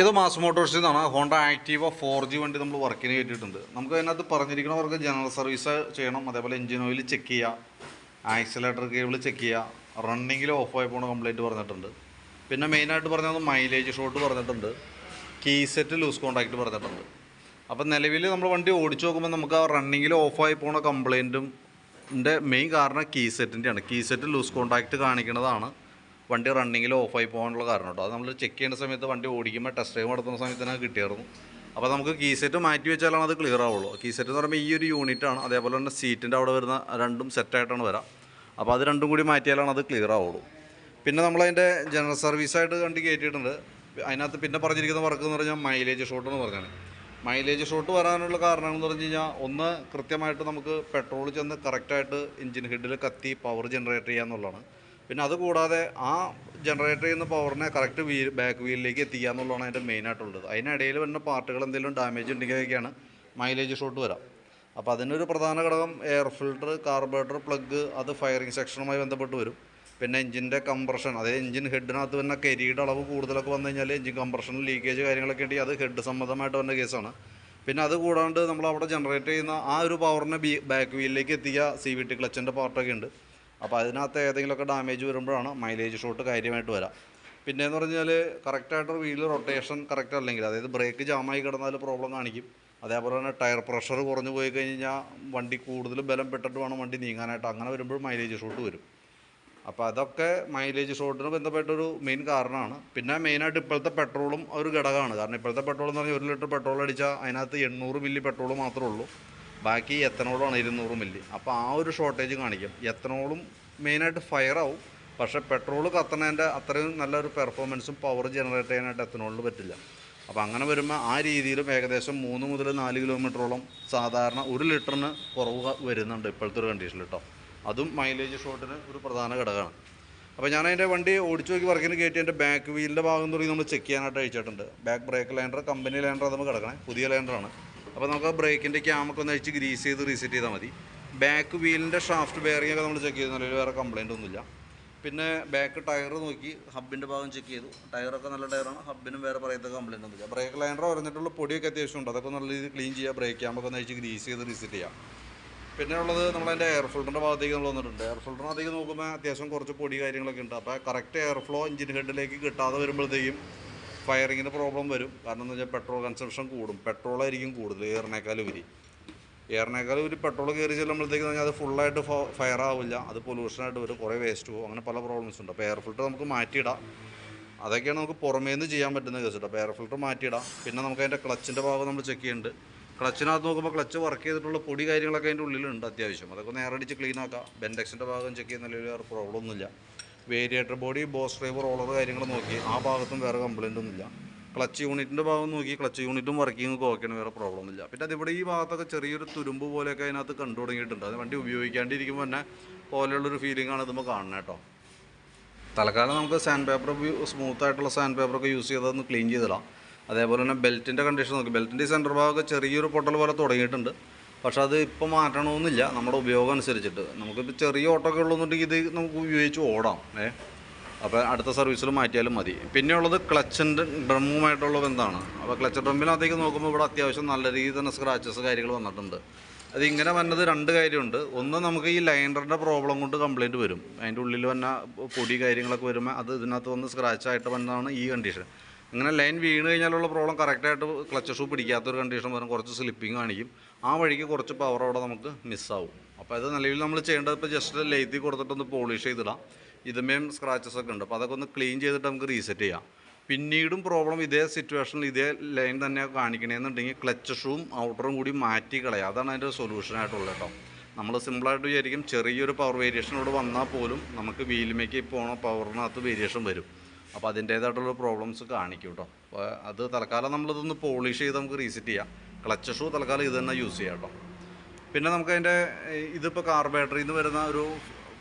ഇത് മാസ് മോട്ടോഴ്സിൽ നിന്നാണ് Honda Activa four G വണ്ടി നമ്മൾ വർക്കിന് കയറ്റിയിട്ടുണ്ട്. നമുക്ക് അതിനകത്ത് പറഞ്ഞിരിക്കുന്നവർക്ക് ജനറൽ സർവീസ് ചെയ്യണം. അതേപോലെ എഞ്ചിൻ ഓയിൽ ചെക്ക് ചെയ്യുക ആക്സിലേറ്റർ കേബിൾ ചെക്ക് ചെയ്യുക റണ്ണിങ്ങിൽ ആയി പോണ കംപ്ലൈന്റ് പറഞ്ഞിട്ടുണ്ട്. പിന്നെ മെയിനായിട്ട് പറഞ്ഞത് മൈലേജ് ഷോട്ട് പറഞ്ഞിട്ടുണ്ട്. കീ സെറ്റ് ലൂസ് കോണ്ടാക്റ്റ് പറഞ്ഞിട്ടുണ്ട്. അപ്പം നിലവിൽ നമ്മൾ വണ്ടി ഓടിച്ചു നോക്കുമ്പോൾ നമുക്ക് ആ റണ്ണിങ്ങിൽ ആയി പോണ കംപ്ലൈന്റും മെയിൻ കാരണം കീ സെറ്റിന്റെയാണ് കീ സെറ്റ് ലൂസ് കോണ്ടാക്റ്റ് കാണിക്കുന്നതാണ്. വണ്ടി റണ്ണിങ്ങിൽ ഓഫായി പോകാനുള്ള കാരണം കേട്ടോ. അത് നമ്മൾ ചെക്ക് ചെയ്യുന്ന സമയത്ത് വണ്ടി ഓടിക്കുമ്പോൾ ടെസ്റ്റ് ഡ്രൈവ് നടത്തുന്ന സമയത്ത് തന്നെ കിട്ടിയായിരുന്നു. അപ്പോൾ നമുക്ക് കീ സെറ്റ് മാറ്റി വെച്ചാലാണ് അത് ക്ലിയർ ആവുള്ളൂ. കീ സെറ്റ് എന്ന് പറയുമ്പോൾ ഈ ഒരു യൂണിറ്റാണ് അതേപോലെ തന്നെ സീറ്റിന്റെ അവിടെ വരുന്ന രണ്ടും സെറ്റായിട്ടാണ് വരാം. അപ്പോൾ അത് രണ്ടും കൂടി മാറ്റിയാലാണ് അത് ക്ലിയർ ആവുള്ളൂ. പിന്നെ നമ്മളതിന്റെ ജനറൽ സർവീസായിട്ട് വണ്ടി കയറ്റിയിട്ടുണ്ട് അതിനകത്ത് പിന്നെ പറഞ്ഞിരിക്കുന്ന വർക്ക് എന്ന് പറഞ്ഞാൽ മൈലേജ് ഷോട്ട് എന്ന് പറഞ്ഞാൽ മൈലേജ് ഷോട്ട് വരാനുള്ള കാരണം എന്ന് പറഞ്ഞു കഴിഞ്ഞാൽ ഒന്ന് കൃത്യമായിട്ട് നമുക്ക് പെട്രോൾ ചെന്ന് കറക്റ്റായിട്ട് എഞ്ചിൻ ഹെഡിൽ കത്തി പവർ ജനറേറ്റ് ചെയ്യുക എന്നുള്ളതാണ് പിന്നെ അതുകൂടാതെ ആ ജനറേറ്റർ ചെയ്യുന്ന പവറിനെ കറക്റ്റ് വീൽ ബാക്ക് വീലിലേക്ക് എത്തിക്കുക എന്നുള്ളതാണ് അതിന്റെ മെയിനായിട്ടുള്ളത് അതിനിടയിൽ വരുന്ന പാർട്ടുകൾ എന്തെങ്കിലും ഡാമേജ് ഉണ്ടെങ്കിലൊക്കെയാണ് മൈലേജ് ഷോട്ട് വരാം. അപ്പോൾ അതിനൊരു പ്രധാന ഘടകം എയർ ഫിൽട്ടർ കാർബറേറ്റർ പ്ലഗ് അത് ഫയറിംഗ് സെക്ഷനുമായി ബന്ധപ്പെട്ട് വരും. പിന്നെ എഞ്ചിന്റെ കംപ്രഷൻ അതായത് എഞ്ചിൻ ഹെഡിനകത്ത് വരുന്ന കരിയുടെ അളവ് കൂടുതലൊക്കെ വന്നു കഴിഞ്ഞാൽ എഞ്ചിൻ കംപ്രഷൻ ലീക്കേജ് കാര്യങ്ങളൊക്കെ ഉണ്ടെങ്കിൽ അത് ഹെഡ് സംബന്ധമായിട്ട് വന്ന കേസാണ് പിന്നെ അത് കൂടാണ്ട് നമ്മൾ അവിടെ ജനറേറ്റ് ചെയ്യുന്ന ആ ഒരു പവറിനെ ബി ബാക്ക് വീലിലേക്ക് എത്തിക്കുക സി വി ടി ക്ലച്ചിന്റെ പാർട്ടൊക്കെ ഉണ്ട്. അപ്പോൾ അതിനകത്ത് ഏതെങ്കിലുമൊക്കെ ഡാമേജ് വരുമ്പോഴാണ് മൈലേജ് ഷോട്ട് കാര്യമായിട്ട് വരാം. പിന്നെ എന്ന് പറഞ്ഞാൽ കറക്റ്റായിട്ട് വീൽ റൊട്ടേഷൻ കറക്റ്റ് അല്ലെങ്കിൽ അതായത് ബ്രേക്ക് ജാമായി കിടന്നാൽ പ്രോബ്ലം കാണിക്കും. അതേപോലെ തന്നെ ടയർ പ്രഷർ കുറഞ്ഞു പോയി കഴിഞ്ഞാൽ വണ്ടി കൂടുതൽ ബലം പെട്ടിട്ട് വേണം വണ്ടി നീങ്ങാനായിട്ട്. അങ്ങനെ വരുമ്പോൾ മൈലേജ് ഷോട്ട് വരും. അപ്പോൾ അതൊക്കെ മൈലേജ് ഷോട്ടിന് ബന്ധപ്പെട്ടൊരു മെയിൻ കാരണമാണ്. പിന്നെ മെയിനായിട്ട് ഇപ്പോഴത്തെ പെട്രോളും ഒരു ഘടകമാണ്. കാരണം ഇപ്പോഴത്തെ പെട്രോൾ എന്ന് പറഞ്ഞാൽ ഒരു ലിറ്റർ പെട്രോൾ അടിച്ചാൽ അതിനകത്ത് എണ്ണൂറ് മില്ലി പെട്രോൾ മാത്രമേ ഉള്ളൂ. ബാക്കി എത്തനോളാണ് ഇരുന്നൂറ് മില്ലി. അപ്പോൾ ആ ഒരു ഷോർട്ടേജ് കാണിക്കും. എത്തനോളും മെയിനായിട്ട് ഫയർ ആവും. പക്ഷേ പെട്രോൾ കത്തണേന്റെ അത്രയും നല്ലൊരു പെർഫോമൻസും പവർ ജനറേറ്റ് ചെയ്യാനായിട്ട് എത്തനോളിന് പറ്റില്ല. അപ്പോൾ അങ്ങനെ വരുമ്പോൾ ആ രീതിയിലും ഏകദേശം മൂന്ന് മുതൽ നാല് കിലോമീറ്ററോളം സാധാരണ ഒരു ലിറ്ററിന് കുറവ് വരുന്നുണ്ട് ഇപ്പോഴത്തെ ഒരു കണ്ടീഷനിൽ കേട്ടോ അതും മൈലേജ് ഷോട്ടിന് ഒരു പ്രധാന ഘടകമാണ്. അപ്പോൾ ഞാൻ അതിന്റെ വണ്ടി ഓടിച്ചു നോക്കി വർക്കിന് കയറ്റി എന്റെ ബാക്ക് വീലിന്റെ ഭാഗം തുടങ്ങി നമ്മൾ ചെക്ക് ചെയ്യാനായിട്ട് അയച്ചിട്ടുണ്ട്. Back brake liner company liner നമുക്ക് കിടക്കണേ. പുതിയ ലൈൻഡറാണ് അപ്പോൾ നമുക്ക് ബ്രേക്കിന്റെ ക്യാമൊക്കെ ഒന്ന് അഴിച്ച് ഗ്രീസ് ചെയ്ത് റീസെറ്റ് ചെയ്താൽ മതി. ബാക്ക് വീലിന്റെ ഷാഫ്റ്റ് ബെയറിംഗ് ഒക്കെ നമ്മൾ ചെക്ക് ചെയ്തു. വേറെ കംപ്ലൈന്റ് ഒന്നുമില്ല. പിന്നെ ബാക്ക് ടയർ നോക്കി ഹബിന്റെ ഭാഗം ചെക്ക് ചെയ്തു. ടയറൊക്കെ നല്ല ടയറാണ് ഹബിനും വേറെ പറയത്ത കംപ്ലൈന്റ് ഒന്നുമില്ല. ബ്രേക്ക് ലൈനർ പറഞ്ഞിട്ടുള്ള പൊടിയൊക്കെ അത്യാവശ്യം ഉണ്ട്. അതൊക്കെ നല്ല രീതിയിൽ ക്ലീൻ ചെയ്യുക ബ്രേക്ക് ക്യാമൊക്കെ ഒന്ന് അഴിച്ച് ഗ്രീസ് ചെയ്ത് റീസെറ്റ് ചെയ്യാം. പിന്നെ ഉള്ളത് നമ്മളതിന്റെ എയർ ഫിൽറ്ററിന്റെ ഭാഗത്തേക്ക് നമ്മൾ വന്നിട്ടുണ്ട്. എയർ ഫിൽറ്ററിനകത്തേക്ക് നോക്കുമ്പോൾ അത്യാവശ്യം കുറച്ച് പൊടി കാര്യങ്ങളൊക്കെ ഉണ്ട്. അപ്പോൾ കറക്റ്റ് എയർ ഫ്ലോ എഞ്ചിൻ ഹെഡിലേക്ക് കിട്ടാതെ വരുമ്പോഴത്തേക്കും ഫയറിങ്ങിന് പ്രോബ്ലം വരും. കാരണം എന്ന് വെച്ചാൽ പെട്രോൾ കൺസംഷൻ കൂടും. പെട്രോളായിരിക്കും കൂടുതൽ എയറിനേക്കാൾ ഉപരി. എയറിനേക്കാൾ ഒരു പെട്രോൾ കയറി ചെല്ലുമ്പോഴത്തേക്ക് അത് ഫുള്ളായിട്ട് ഫയർ ആവില്ല. അത് പൊല്യൂഷനായിട്ട് വരും. കുറേ വേസ്റ്റ് പോകും. അങ്ങനെ പല പ്രോബ്ലംസ് ഉണ്ട്. അപ്പോൾ എയർ ഫിൽറ്റർ നമുക്ക് മാറ്റിയിടാം. അതൊക്കെയാണ് നമുക്ക് പുറമേ നിന്ന് ചെയ്യാൻ പറ്റുന്ന കേസ് കേട്ടോ. അപ്പോൾ എയർ ഫിൽറ്റർ മാറ്റിയിടാം. പിന്നെ നമുക്ക് അതിന്റെ ക്ലച്ചിന്റെ ഭാഗം നമ്മൾ ചെക്ക് ചെയ്യുന്നുണ്ട് ക്ലച്ചിനകത്ത് നോക്കുമ്പോൾ ക്ലച്ച് വർക്ക് ചെയ്തിട്ടുള്ള പൊടി കാര്യങ്ങളൊക്കെ അതിന്റെ ഉള്ളിലുണ്ട് അത്യാവശ്യം. അതൊക്കെ നേരെ നേരടിച്ച് ക്ലീൻ ആക്കാം. ബെൻഡെക്സിന്റെ ഭാഗം ചെക്ക് ചെയ്യുന്നതിൽ വേറെ പ്രോബ്ലം ഒന്നുമില്ല. Variator body boss driver roller കാര്യങ്ങൾ നോക്കി. ആ ഭാഗത്തും വേറെ കംപ്ലൈന്റ് ഒന്നുമില്ല. ക്ലച്ച് യൂണിറ്റിന്റെ ഭാഗം നോക്കി. ക്ലച്ച് യൂണിറ്റും വർക്കിംഗ് ഓക്കെയാണ് വേറെ പ്രോബ്ലം ഒന്നുമില്ല. പിന്നെ അതിവിടെ ഈ ഭാഗത്തൊക്കെ ചെറിയൊരു തുരുമ്പ് പോലെയൊക്കെ അതിനകത്ത് കണ്ടു തുടങ്ങിയിട്ടുണ്ട്. അത് വണ്ടി ഉപയോഗിക്കാണ്ടിരിക്കുമ്പോൾ തന്നെ പോലെയുള്ളൊരു ഫീലിംഗ് ആണ് ഇതുമ്പോൾ കാണുന്നത് കേട്ടോ. തൽക്കാലം നമുക്ക് സാൻഡ് പേപ്പർ സ്മൂത്ത് ആയിട്ടുള്ള സാൻഡ് പേപ്പറൊക്കെ യൂസ് ചെയ്തതൊന്ന് ക്ലീൻ ചെയ്തിടാം. അതേപോലെ തന്നെ ബെൽറ്റിന്റെ കണ്ടീഷൻ നോക്കി. ബെൽറ്റിന്റെ സെന്റർ ഭാഗമൊക്കെ ചെറിയൊരു പൊട്ടൽ പോലെ തുടങ്ങിയിട്ടുണ്ട്. പക്ഷെ അത് ഇപ്പോൾ മാറ്റണമെന്നില്ല. നമ്മുടെ ഉപയോഗം അനുസരിച്ചിട്ട് നമുക്കിപ്പോൾ ചെറിയ ഓട്ടോ ഒക്കെ ഉള്ളതെന്നുണ്ടെങ്കിൽ ഇത് നമുക്ക് ഉപയോഗിച്ച് ഓടാം. ഏ? അപ്പോൾ അടുത്ത സർവീസിൽ മാറ്റിയാലും മതി. പിന്നെ പിന്നെയുള്ളത് ക്ലച്ചിന്റെ ഡ്രമ്മുമായിട്ടുള്ള ബന്ധമാണ്. അപ്പോൾ ക്ലച്ച് ഡ്രമ്മിനകത്തേക്ക് നോക്കുമ്പോൾ ഇവിടെ അത്യാവശ്യം നല്ല രീതിയിൽ തന്നെ സ്ക്രാച്ചസ് കാര്യങ്ങൾ വന്നിട്ടുണ്ട്. അത് ഇങ്ങനെ വന്നത് രണ്ട് കാര്യമുണ്ട്. ഒന്ന് നമുക്ക് ഈ ലൈനറിന്റെ പ്രോബ്ലം കൊണ്ട് കംപ്ലയിന്റ് വരും. അതിന്റെ ഉള്ളിൽ വന്ന പൊടി കാര്യങ്ങളൊക്കെ വരുമ്പോൾ അത് ഇതിനകത്ത് വന്ന് സ്ക്രാച്ച് ആയിട്ട് വന്നതാണ് ഈ കണ്ടീഷൻ അങ്ങനെ ലൈൻ വീണ് കഴിഞ്ഞാലുള്ള പ്രോബ്ലം കറക്റ്റായിട്ട് ക്ലച്ച് ഷൂ പിടിക്കാത്തൊരു കണ്ടീഷൻ വരും. കുറച്ച് സ്ലിപ്പിംഗ് കാണിക്കും. ആ വഴിക്ക് കുറച്ച് പവർ അവിടെ നമുക്ക് മിസ്സാവും അപ്പോൾ അത് നിലവിൽ നമ്മൾ ചെയ്യേണ്ടത് ഇപ്പോൾ ജസ്റ്റ് ലൈത്തി കൊടുത്തിട്ടൊന്ന് പോളിഷ് ചെയ്തിടാം. ഇതുമേം സ്ക്രാച്ചസ് ഒക്കെ ഉണ്ട്. അപ്പോൾ അതൊക്കെ ഒന്ന് ക്ലീൻ ചെയ്തിട്ട് നമുക്ക് റീസെറ്റ് ചെയ്യാം. പിന്നീടും പ്രോബ്ലം ഇതേ സിറ്റുവേഷനിൽ ഇതേ ലൈൻ തന്നെ കാണിക്കണമെന്നുണ്ടെങ്കിൽ ക്ലച്ച് ഷൂവും ഔട്ടറും കൂടി മാറ്റി കളയുക അതാണ് അതിന്റെ സൊല്യൂഷനായിട്ടുള്ളത് കേട്ടോ. നമ്മൾ സിമ്പിളായിട്ട് വിചാരിക്കും ചെറിയൊരു പവർ വേരിയേഷൻ ഇവിടെ വന്നാൽ പോലും നമുക്ക് വീലിമേക്ക് പോണ പവറിനകത്ത് വേരിയേഷൻ വരും. അപ്പോൾ അതിന്റേതായിട്ടുള്ള പ്രോബ്ലംസ് കാണിക്കും കേട്ടോ അപ്പോൾ അത് തൽക്കാലം നമ്മളിതൊന്ന് പോളിഷ് ചെയ്ത് നമുക്ക് റീസെറ്റ് ചെയ്യാം. ക്ലച്ച് ഷൂ തൽക്കാലം ഇത് തന്നെ യൂസ് ചെയ്യാം കേട്ടോ പിന്നെ നമുക്ക് അതിന്റെ ഇതിപ്പോൾ ബാറ്ററിയിൽ നിന്ന് വരുന്ന ഒരു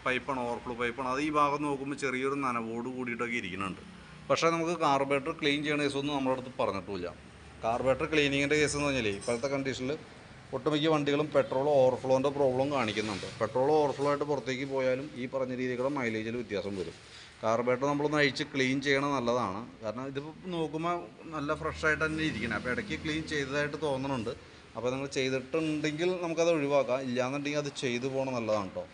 പൈപ്പാണ് ഓവർഫ്ലോ പൈപ്പാണ് അത് ഈ ഭാഗം നോക്കുമ്പോൾ ചെറിയൊരു നനവോട് കൂടിയിട്ടൊക്കെ ഇരിക്കുന്നുണ്ട്. പക്ഷേ നമുക്ക് കാർ ബാറ്ററി ക്ലീൻ ചെയ്യണ കേസൊന്നും നമ്മുടെ അടുത്ത് പറഞ്ഞിട്ടില്ല. കാർ ബാറ്ററി ക്ലീനിങ്ങിന്റെ കേസ് എന്ന് പറഞ്ഞാൽ ഇപ്പോഴത്തെ കണ്ടീഷനിൽ ഒട്ടുമിക്ക വണ്ടികളും പെട്രോൾ ഓവർഫ്ലോന്റെ പ്രോബ്ലം കാണിക്കുന്നുണ്ട്. പെട്രോൾ ഓവർഫ്ലോ ആയിട്ട് പുറത്തേക്ക് പോയാലും ഈ പറഞ്ഞ രീതിയിലുള്ള മൈലേജിൽ വ്യത്യാസം വരും. കാർബേറ്റർ നമ്മളൊന്ന് അഴിച്ച് ക്ലീൻ ചെയ്യണം നല്ലതാണ്. കാരണം ഇതിപ്പോൾ നോക്കുമ്പോൾ നല്ല ഫ്രഷായിട്ട് തന്നെ ഇരിക്കണം. അപ്പോൾ ഇടയ്ക്ക് ക്ലീൻ ചെയ്തതായിട്ട് തോന്നുന്നുണ്ട് അപ്പോൾ നിങ്ങൾ ചെയ്തിട്ടുണ്ടെങ്കിൽ നമുക്കത് ഒഴിവാക്കാം. ഇല്ലാന്നുണ്ടെങ്കിൽ അത് ചെയ്തു പോകണം നല്ലതാണ് കേട്ടോ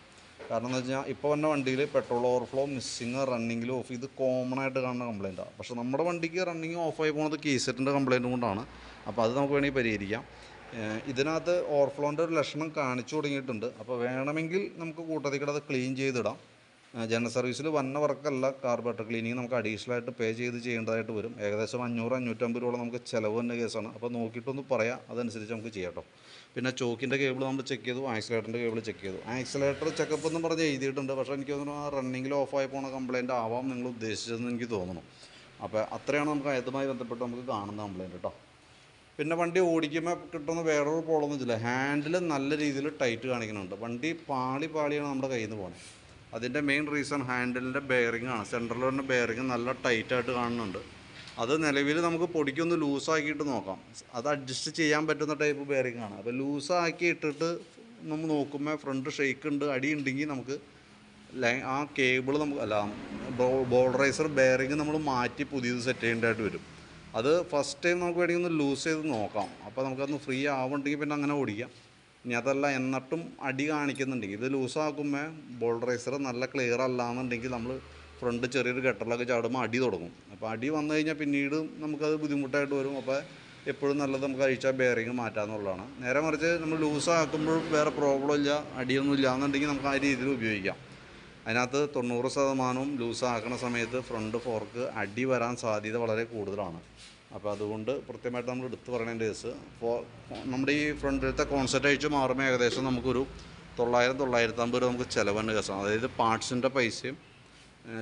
കാരണം എന്ന് വെച്ചാൽ ഇപ്പോൾ വന്ന വണ്ടിയിൽ പെട്രോൾ ഓവർഫ്ലോ മിസ്സിങ് റണ്ണിങ്ങിൽ ഓഫ് ഇത് കോമൺ ആയിട്ട് കാണുന്ന കംപ്ലയിന്റാണ് പക്ഷേ നമ്മുടെ വണ്ടിക്ക് റണ്ണിങ് ഓഫായി പോകുന്നത് കീസെറ്റിന്റെ കംപ്ലയിന്റ് കൊണ്ടാണ്. അപ്പോൾ അത് നമുക്ക് വേണമെങ്കിൽ പരിഹരിക്കാം. ഇതിനകത്ത് ഓവർഫ്ലോന്റെ ഒരു ലക്ഷണം കാണിച്ചു തുടങ്ങിയിട്ടുണ്ട്. അപ്പോൾ വേണമെങ്കിൽ നമുക്ക് കൂട്ടത്തിൽ കൂടെ അത് ക്ലീൻ ചെയ്തിടാം. ജനറൽ സർവീസിൽ വന്ന വർക്കല്ല കാർബറേറ്റർ ക്ലീനിങ് നമുക്ക് അഡീഷണൽ ആയിട്ട് പേ ചെയ്ത് ചെയ്യേണ്ടതായിട്ട് വരും. ഏകദേശം അഞ്ഞൂറ് അഞ്ഞൂറ്റമ്പത് രൂപ നമുക്ക് ചിലവ് തന്നെ കേസാണ്. അപ്പോൾ നോക്കിയിട്ടൊന്ന് പറയാം. അതനുസരിച്ച് നമുക്ക് ചെയ്യാം പിന്നെ ചോക്കിന്റെ കേബിൾ നമ്മൾ ചെക്ക് ചെയ്തു ആക്സിലേറ്ററിന്റെ കേബിൾ ചെക്ക് ചെയ്തു. ആക്സിലേറ്റർ ചെക്കപ്പ് എന്ന് പറഞ്ഞ് എഴുതിയിട്ടുണ്ട്. പക്ഷേ എനിക്ക് തോന്നുന്നു ആ റണ്ണിങ്ങിൽ ഓഫായി പോണ കംപ്ലയിന്റ് ആവാം നിങ്ങൾ ഉദ്ദേശിച്ചതെന്ന് എനിക്ക് തോന്നുന്നു. അപ്പോൾ അത്രയാണ് നമുക്ക് അതുമായി ബന്ധപ്പെട്ട് നമുക്ക് കാണുന്ന കംപ്ലയിന്റ് കേട്ടോ പിന്നെ വണ്ടി ഓടിക്കുമ്പോൾ കിട്ടുന്ന വേറൊരു പ്രോബ്ലം എന്ന് ഹാൻഡിൽ നല്ല രീതിയിൽ ടൈറ്റ് കാണിക്കുന്നുണ്ട്. വണ്ടി പാളി പാളിയാണ് നമ്മുടെ കയ്യിൽ നിന്ന് പോകുന്നത് അതിന്റെ മെയിൻ റീസൺ ഹാൻഡിലിന്റെ ബെയറിംഗ് ആണ്. സെൻട്രൽ വരുന്ന ബെയറിംഗ് നല്ല ടൈറ്റായിട്ട് കാണുന്നുണ്ട്. അത് നിലവിൽ നമുക്ക് പൊടിക്കൊന്ന് ലൂസാക്കിയിട്ട് നോക്കാം. അത് അഡ്ജസ്റ്റ് ചെയ്യാൻ പറ്റുന്ന ടൈപ്പ് ബെയറിംഗ് ആണ്. അപ്പോൾ ലൂസാക്കി ഇട്ടിട്ട് നമ്മൾ നോക്കുമ്പോൾ ഫ്രണ്ട് ഷെയ്ക്ക് ഉണ്ട് അടി ഉണ്ടെങ്കിൽ നമുക്ക് ലൈ ആ കേബിൾ നമുക്ക് അല്ല ബോൾഡറൈസർ ബെയറിംഗ് നമ്മൾ മാറ്റി പുതിയത് സെറ്റ് ചെയ്യേണ്ടതായിട്ട് വരും. അത് ഫസ്റ്റ് ടൈം നമുക്ക് വേണമെങ്കിൽ ഒന്ന് ലൂസ് ചെയ്ത് നോക്കാം. അപ്പോൾ നമുക്കതൊന്ന് ഫ്രീ ആവുന്നുണ്ടെങ്കിൽ പിന്നെ അങ്ങനെ ഓടിക്കാം. ഇനി അതല്ല എന്നിട്ടും അടി കാണിക്കുന്നുണ്ടെങ്കിൽ ഇത് ലൂസാക്കുമ്പോൾ ബോൾഡറൈസർ നല്ല ക്ലിയർ അല്ല എന്നുണ്ടെങ്കിൽ നമ്മൾ ഫ്രണ്ട് ചെറിയൊരു കെട്ടലൊക്കെ ചാടുമ്പോൾ അടി തുടങ്ങും. അപ്പോൾ അടി വന്നു കഴിഞ്ഞാൽ പിന്നീട് നമുക്കത് ബുദ്ധിമുട്ടായിട്ട് വരും. അപ്പോൾ എപ്പോഴും നല്ലത് നമുക്ക് അഴിച്ചാൽ ബെയറിങ് മാറ്റാമെന്നുള്ളതാണ് നേരെ മറിച്ച് നമ്മൾ ലൂസാക്കുമ്പോഴും വേറെ പ്രോബ്ലം ഇല്ല അടിയൊന്നും ഇല്ല എന്നുണ്ടെങ്കിൽ നമുക്ക് ആ രീതിയിൽ ഉപയോഗിക്കാം. അതിനകത്ത് തൊണ്ണൂറ് ശതമാനവും ലൂസാക്കണ സമയത്ത് ഫ്രണ്ട് ഫോർക്ക് അടി വരാൻ സാധ്യത വളരെ കൂടുതലാണ്. അപ്പോൾ അതുകൊണ്ട് കൃത്യമായിട്ട് നമ്മൾ എടുത്തു പറയേണ്ട കേസ്. നമ്മുടെ ഈ ഫ്രണ്ടിലത്തെ കോൺസെർട്ട് അഴിച്ച് മാറുമ്പോൾ ഏകദേശം നമുക്കൊരു തൊള്ളായിരം തൊള്ളായിരത്തമ്പത് രൂപ നമുക്ക് ചിലവുണ്ട് കേസാണ് അതായത് പാർട്സിന്റെ പൈസയും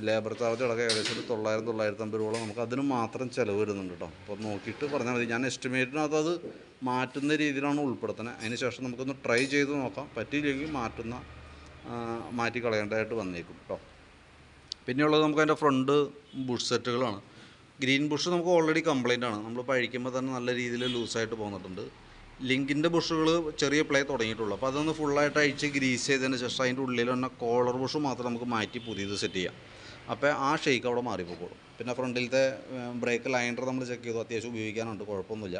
ലേബർ ചാർജ് അടക്കം ഏകദേശം ഒരു തൊള്ളായിരം തൊള്ളായിരത്തമ്പത് രൂപ നമുക്ക് അതിന് മാത്രം ചിലവ് വരുന്നുണ്ട് കേട്ടോ. അപ്പോൾ നോക്കിയിട്ട് പറഞ്ഞാൽ മതി. ഞാൻ എസ്റ്റിമേറ്റിനകത്ത് അത് മാറ്റുന്ന രീതിയിലാണ് ഉൾപ്പെടുത്തുന്നത്. അതിന് ശേഷം നമുക്കൊന്ന് ട്രൈ ചെയ്ത് നോക്കാം. പറ്റിയില്ലെങ്കിൽ മാറ്റുന്ന മാറ്റി കളയേണ്ടതായിട്ട് വന്നേക്കും കേട്ടോ. പിന്നെയുള്ളത് നമുക്ക് അതിന്റെ ഫ്രണ്ട് ബുഷ് സെറ്റുകളാണ് ഗ്രീൻ ബുഷ് നമുക്ക് ഓൾറെഡി കംപ്ലൈന്റ് ആണ്. നമ്മൾ പഴിക്കുമ്പോൾ തന്നെ നല്ല രീതിയിൽ ലൂസായിട്ട് പോന്നിട്ടുണ്ട്. ലിങ്കിന്റെ ബുഷുകൾ ചെറിയ പ്ലേ തുടങ്ങിയിട്ടുള്ളൂ. അപ്പോൾ അതൊന്ന് ഫുള്ളായിട്ട് അഴിച്ച് ഗ്രീസ് ചെയ്തതിന് ശേഷം അതിന്റെ ഉള്ളിൽ തന്നെ കോളർ ബുഷ് മാത്രം നമുക്ക് മാറ്റി പുതിയത് സെറ്റ് ചെയ്യാം. അപ്പോൾ ആ ഷെയ്ക്ക് അവിടെ മാറിപ്പോക്കോളും പിന്നെ ഫ്രണ്ടിലത്തെ ബ്രേക്ക് ലൈനർ നമ്മൾ ചെക്ക് ചെയ്തു. അത്യാവശ്യം ഉപയോഗിക്കാനുണ്ട്. കുഴപ്പമൊന്നുമില്ല.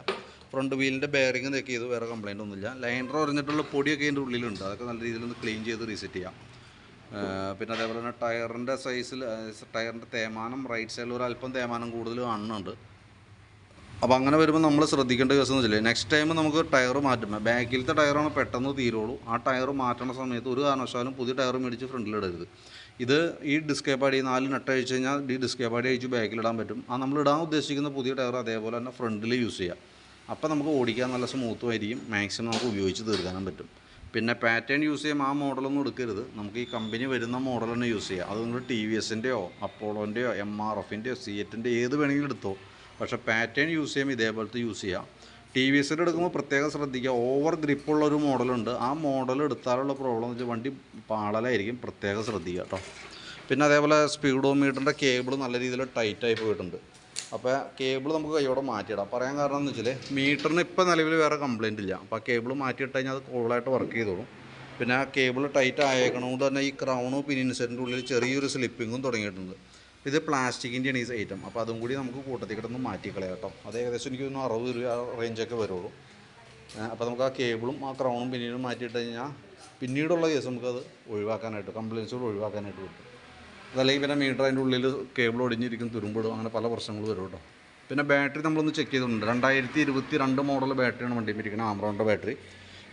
ഫ്രണ്ട് വീലിന്റെ ബെയറിംഗ് ചെക്ക് ചെയ്തു. വേറെ കംപ്ലയിന്റ് ഒന്നുമില്ല. ലൈനർ പറഞ്ഞിട്ടുള്ള പൊടിയൊക്കെ അതിന്റെ ഉള്ളിലുണ്ട്. അതൊക്കെ നല്ല രീതിയിൽ ഒന്ന് ക്ലീൻ ചെയ്ത് റീസെറ്റ് ചെയ്യാം. പിന്നെ അതേപോലെ തന്നെ ടയറിന്റെ സൈസിൽ ടയറിന്റെ തേമാനം റൈറ്റ് സൈഡിൽ ഒരു അല്പം തേമാനം കൂടുതൽ കാണുന്നുണ്ട്. അപ്പോൾ അങ്ങനെ വരുമ്പോൾ നമ്മൾ ശ്രദ്ധിക്കേണ്ട കേസ് എന്ന് നെക്സ്റ്റ് ടൈം നമുക്ക് ടയർ മാറ്റുമ്പോൾ ബാക്കിലത്തെ ടയറാണ് പെട്ടെന്ന് തീരുള്ളൂ. ആ ടയർ മാറ്റണ സമയത്ത് ഒരു കാരണവശാലും പുതിയ ടയർ മേടിച്ച് ഫ്രണ്ടിലിടരുത് ഇത് ഈ ഡിസ്കേ പാടി നാല് നട്ട് അഴിച്ച് കഴിഞ്ഞാൽ ഈ ഡിസ്കേ പാടി അഴിച്ച് ബാക്കിലിടാൻ പറ്റും. ആ നമ്മൾ ഇടാൻ ഉദ്ദേശിക്കുന്ന പുതിയ ടയർ അതേപോലെ തന്നെ ഫ്രണ്ടിൽ യൂസ് ചെയ്യാം. അപ്പോൾ നമുക്ക് ഓടിക്കാൻ നല്ല സ്മൂത്തും ആയിരിക്കും. മാക്സിമം നമുക്ക് ഉപയോഗിച്ച് തീർക്കാനും പറ്റും. പിന്നെ പാറ്റേൺ യൂസ് ചെയ്യുമ്പോൾ ആ മോഡലൊന്നും എടുക്കരുത്. നമുക്ക് ഈ കമ്പനി വരുന്ന മോഡൽ തന്നെ യൂസ് ചെയ്യാം. അത് നിങ്ങൾ ടി വി എസിന്റെയോ അപ്പോളോന്റെയോ എം ആർ എഫിന്റെയോ സി എറ്റിന്റെ ഏത് വേണമെങ്കിലും എടുത്തോ. പക്ഷേ പാറ്റേൺ യൂസ് ചെയ്യുമ്പോൾ ഇതേപോലത്തെ യൂസ് ചെയ്യാം. ടി വി എസിൽ എടുക്കുമ്പോൾ പ്രത്യേകം ശ്രദ്ധിക്കുക ഓവർ ഗ്രിപ്പുള്ള ഒരു മോഡലുണ്ട് ആ മോഡൽ എടുത്താലുള്ള പ്രോബ്ലം എന്ന് വെച്ചാൽ വണ്ടി പാളലായിരിക്കും. പ്രത്യേകം ശ്രദ്ധിക്കുക കേട്ടോ. പിന്നെ അതേപോലെ സ്പീഡോമീറ്ററിന്റെ കേബിൾ നല്ല രീതിയിൽ ടൈറ്റായി പോയിട്ടുണ്ട്. അപ്പോൾ കേബിൾ നമുക്ക് കൈയോടെ മാറ്റിയിടാം. പറയാൻ കാരണം എന്ന് വെച്ചാൽ മീറ്ററിന് ഇപ്പോൾ നിലവിൽ വേറെ കംപ്ലൈന്റ് ഇല്ല. അപ്പോൾ ആ കേബിൾ മാറ്റിയിട്ട് കഴിഞ്ഞാൽ അത് കൂളായിട്ട് വർക്ക് ചെയ്തോളും. പിന്നെ ആ കേബിൾ ടൈറ്റ് ആയേക്കണതുകൊണ്ട് തന്നെ ഈ ക്രൗണും പിന്നിൻ സെറ്റിന്റെ ഉള്ളിൽ ചെറിയൊരു സ്ലിപ്പിങ്ങും തുടങ്ങിയിട്ടുണ്ട്. ഇത് പ്ലാസ്റ്റിക്കിന്റെയാണ് ഈ ഐറ്റം അപ്പോൾ അതും കൂടി നമുക്ക് കൂട്ടത്തിൽ കിടന്ന് മാറ്റിക്കളയാം കേട്ടോ. അത് ഏകദേശം എനിക്ക് ഒന്ന് അറുപത് രൂപ റേഞ്ചൊക്കെ വരുള്ളൂ. അപ്പോൾ നമുക്ക് ആ കേബിളും ആ ക്രൗണും പിന്നീടും മാറ്റിയിട്ട് കഴിഞ്ഞാൽ പിന്നീടുള്ള കേസ് നമുക്കത് ഒഴിവാക്കാനായിട്ട് കംപ്ലയിൻസുകൾ ഒഴിവാക്കാനായിട്ട് പറ്റും. അതല്ലെങ്കിൽ പിന്നെ മീറ്റർ അതിന്റെ ഉള്ളിൽ കേബിൾ ഒടിഞ്ഞിരിക്കും തുരുമ്പിടും അങ്ങനെ പല പ്രശ്നങ്ങൾ വരും കേട്ടോ. പിന്നെ ബാറ്ററി നമ്മളൊന്ന് ചെക്ക് ചെയ്തിട്ടുണ്ട്. രണ്ടായിരത്തി ഇരുപത്തി രണ്ട് മോഡൽ ബാറ്ററിയാണ് വണ്ടി ഇരിക്കുന്നത് ആമറോണിന്റെ ബാറ്ററി.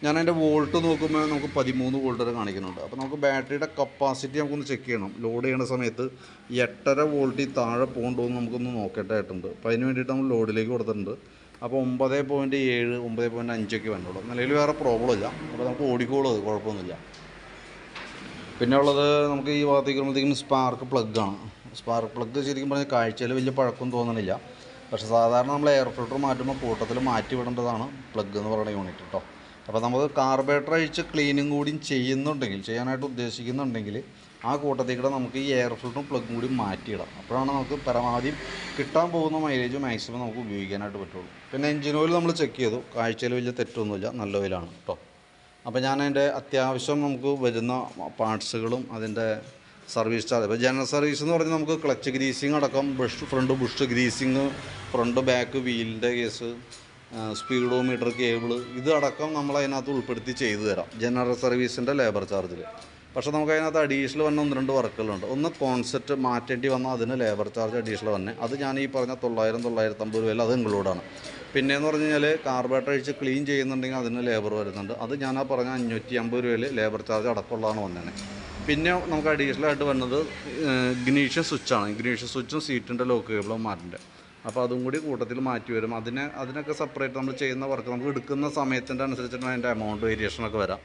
ഞാൻ അതിന്റെ വോൾട്ട് നോക്കുമ്പോൾ നമുക്ക് പതിമൂന്ന് വോൾട്ട് വരെ കാണിക്കുന്നുണ്ട്. അപ്പോൾ നമുക്ക് ബാറ്ററിയുടെ കപ്പാസിറ്റി നമുക്കൊന്ന് ചെക്ക് ചെയ്യണം. ലോഡ് ചെയ്യുന്ന സമയത്ത് എട്ടര വോൾട്ടിൽ താഴെ പോകണ്ടോ എന്ന് നമുക്കൊന്ന് നോക്കേണ്ടതായിട്ടുണ്ട് അപ്പോൾ അതിന് വേണ്ടിയിട്ട് നമ്മൾ ലോഡിലേക്ക് കൊടുത്തിട്ടുണ്ട്. അപ്പോൾ ഒമ്പത് പോയിന്റ് ഏഴ് ഒമ്പത് പോയിന്റ് അഞ്ചൊക്കെ വേണ്ടുള്ളൂ നിലയിൽ വേറെ പ്രോബ്ലം ഇല്ല. അപ്പോൾ നമുക്ക് ഓടിക്കോളൂ കുഴപ്പമൊന്നുമില്ല. പിന്നെ ഉള്ളത് നമുക്ക് ഈ ഭാഗത്തേക്ക് വരുമ്പോഴത്തേക്കും സ്പാർക്ക് ആണ്. സ്പാർക്ക് പ്ലഗ് ശരിക്കും പറഞ്ഞാൽ കാഴ്ചയിൽ വലിയ പഴക്കം തോന്നണില്ല. പക്ഷേ സാധാരണ നമ്മൾ എയർ ഫിൽട്ടർ മാറ്റുമ്പോൾ കൂട്ടത്തിൽ മാറ്റി വിടേണ്ടതാണ് പ്ലഗ് എന്ന് പറയുന്ന യൂണിറ്റ് കേട്ടോ അപ്പോൾ നമുക്ക് കാർബേറ്റർ അഴിച്ച് ക്ലീനിങ് കൂടിയും ചെയ്യുന്നുണ്ടെങ്കിൽ ചെയ്യാനായിട്ട് ഉദ്ദേശിക്കുന്നുണ്ടെങ്കിൽ ആ കൂട്ടത്തേക്കൂടെ നമുക്ക് ഈ എയർ ഫിൽറ്ററും പ്ലഗും കൂടി മാറ്റിയിടാം. അപ്പോഴാണ് നമുക്ക് പരമാവധി കിട്ടാൻ പോകുന്ന മൈലേജ് മാക്സിമം നമുക്ക് ഉപയോഗിക്കാനായിട്ട് പറ്റുള്ളൂ. പിന്നെ എഞ്ചിൻ ഓയിൽ നമ്മൾ ചെക്ക് ചെയ്തു. കാഴ്ചയിൽ വലിയ തെറ്റൊന്നുമില്ല. നല്ല ഓയിലാണ് കേട്ടോ അപ്പോൾ ഞാൻ അതിന്റെ അത്യാവശ്യം നമുക്ക് വരുന്ന പാർട്സുകളും അതിന്റെ സർവീസ് ചാർജ്. ഇപ്പോൾ ജനറൽ സർവീസ് എന്ന് പറഞ്ഞാൽ നമുക്ക് ക്ലച്ച് ഗ്രീസിങ് അടക്കം bush front bush greasing front back വീലിന്റെ case speedometer cable ഇത് അടക്കം നമ്മൾ അതിനകത്ത് ഉൾപ്പെടുത്തി ചെയ്തു തരാം ജനറൽ സർവീസിന്റെ ലേബർ ചാർജിൽ പക്ഷേ നമുക്ക് അതിനകത്ത് അഡീഷണൽ വന്ന ഒന്ന് രണ്ട് വർക്കുകളുണ്ട് ഒന്ന് കോൺസെപ്റ്റ് മാറ്റേണ്ടി വന്നാൽ അതിന് ലേബർ ചാർജ് അഡീഷണൽ വന്നേ. അത് ഞാൻ ഈ പറഞ്ഞ തൊള്ളായിരം തൊള്ളായിരത്തമ്പത് രൂപയിൽ അത് ഇൻക്ലൂഡാണ് പിന്നെ എന്ന് പറഞ്ഞു കഴിഞ്ഞാൽ കാർബേറ്റർ അഴിച്ച് ക്ലീൻ ചെയ്യുന്നുണ്ടെങ്കിൽ അതിന് ലേബർ വരുന്നുണ്ട്. അത് ഞാൻ ആ പറഞ്ഞ അഞ്ഞൂറ്റി അമ്പത് രൂപയിൽ ലേബർ ചാർജ് അടക്കമുള്ളതാണ് വന്നത് പിന്നെ നമുക്ക് അഡീഷണൽ ആയിട്ട് വന്നത് ഇഗ്നീഷ്യൻ സ്വിച്ചാണ് ഇഗ്നീഷ്യൻ സ്വിച്ചും സീറ്റിന്റെ ലോക്ക് കേബിളും മാറ്റിന്റെ അപ്പോൾ അതും കൂടി കൂട്ടത്തിൽ മാറ്റി വരും. അതിനെ അതിനൊക്കെ സെപ്പറേറ്റ് നമ്മൾ ചെയ്യുന്ന വർക്ക് നമുക്ക് എടുക്കുന്ന സമയത്തിന്റെ അനുസരിച്ചിട്ടാണ് അതിന്റെ എമൗണ്ട് വേരിയേഷനൊക്കെ വരാം.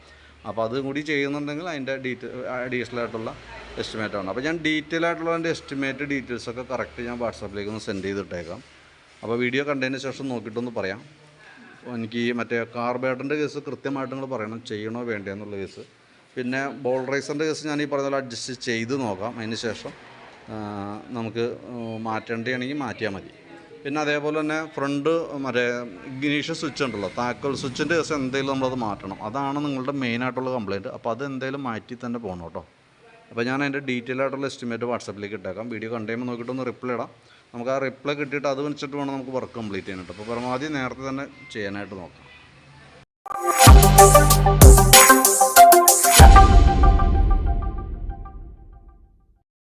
അപ്പോൾ അതും കൂടി ചെയ്യുന്നുണ്ടെങ്കിൽ അതിന്റെ ഡീറ്റെയിൽ അഡീഷണൽ ആയിട്ടുള്ള ആണ്. അപ്പോൾ ഞാൻ ഡീറ്റെയിൽ ആയിട്ടുള്ള അതിന്റെ എസ്റ്റിമേറ്റ് ഡീറ്റെയിൽസൊക്കെ കറക്റ്റ് ഞാൻ വാട്സാപ്പിലേക്ക് ഒന്ന് സെൻഡ് ചെയ്തിട്ടേക്കാം. അപ്പോൾ വീഡിയോ കണ്ടതിന് ശേഷം നോക്കിയിട്ടൊന്ന് പറയാം. എനിക്ക് ഈ മറ്റേ കാർബേറ്ററിന്റെ കേസ് കൃത്യമായിട്ട് നിങ്ങൾ പറയണം ചെയ്യണോ വേണ്ടയോ എന്നുള്ള കേസ്. പിന്നെ ബോൾ റൈസറിന്റെ കേസ് ഞാൻ ഈ പറഞ്ഞ പോലെ അഡ്ജസ്റ്റ് ചെയ്ത് നോക്കാം. അതിന് ശേഷം നമുക്ക് മാറ്റേണ്ടതാണെങ്കിൽ മാറ്റിയാൽ മതി. പിന്നെ അതേപോലെ തന്നെ ഫ്രണ്ട് മറ്റേ ഇഗ്നീഷ്യൻ സ്വിച്ച് ഉണ്ടല്ലോ താക്കൽ സ്വിച്ചിന്റെ കേസ് എന്തെങ്കിലും നമ്മളത് മാറ്റണം. അതാണ് നിങ്ങളുടെ മെയിനായിട്ടുള്ള കംപ്ലയിന്റ് അപ്പോൾ അത് എന്തെങ്കിലും മാറ്റി തന്നെ പോകണം കേട്ടോ. അപ്പോൾ ഞാൻ അതിന്റെ ഡീറ്റെയിൽ ആയിട്ടുള്ള എസ്റ്റിമേറ്റ് വാട്സപ്പിലേക്ക് ഇട്ടേക്കാം. വീഡിയോ കണ്ടുകഴിയുമ്പോൾ നോക്കിയിട്ടൊന്ന് റിപ്ലൈ ഇടാം. നമുക്ക് ആ റിപ്ലൈ കിട്ടിയിട്ട് അത് വെച്ചിട്ട് വേണം നമുക്ക് വർക്ക് കംപ്ലീറ്റ് ചെയ്യാനായിട്ട്. അപ്പോൾ പരമാവധി നേരത്തെ തന്നെ ചെയ്യാനായിട്ട് നോക്കാം.